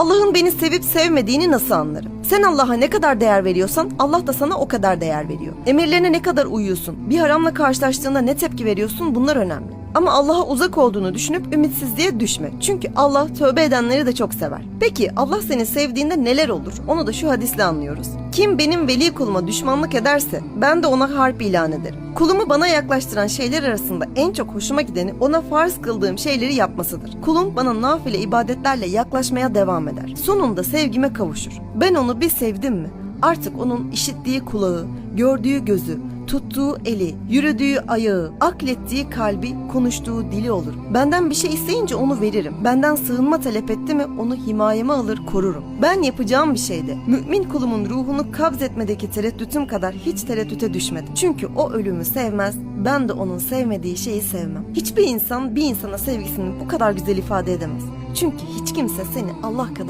Allah'ın beni sevip sevmediğini nasıl anlarım? Sen Allah'a ne kadar değer veriyorsan Allah da sana o kadar değer veriyor. Emirlerine ne kadar uyuyorsun? Bir haramla karşılaştığında ne tepki veriyorsun? Bunlar önemli. Ama Allah'a uzak olduğunu düşünüp ümitsizliğe düşme. Çünkü Allah tövbe edenleri de çok sever. Peki Allah seni sevdiğinde neler olur? Onu da şu hadisle anlıyoruz. Kim benim veli kuluma düşmanlık ederse ben de ona harp ilan ederim. Kulumu bana yaklaştıran şeyler arasında en çok hoşuma gideni ona farz kıldığım şeyleri yapmasıdır. Kulum bana nafile ibadetlerle yaklaşmaya devam eder. Sonunda sevgime kavuşur. Ben onu bir sevdim mi? Artık onun işittiği kulağı, gördüğü gözü, tuttuğu eli, yürüdüğü ayağı, aklettiği kalbi, konuştuğu dili olur. Benden bir şey isteyince onu veririm. Benden sığınma talep etti mi onu himayeme alır korurum. Ben yapacağım bir şeyde mümin kulumun ruhunu kabz etmedeki tereddütüm kadar hiç tereddüte düşmedim. Çünkü o ölümü sevmez, ben de onun sevmediği şeyi sevmem. Hiçbir insan bir insana sevgisini bu kadar güzel ifade edemez. Çünkü hiç kimse seni Allah kadar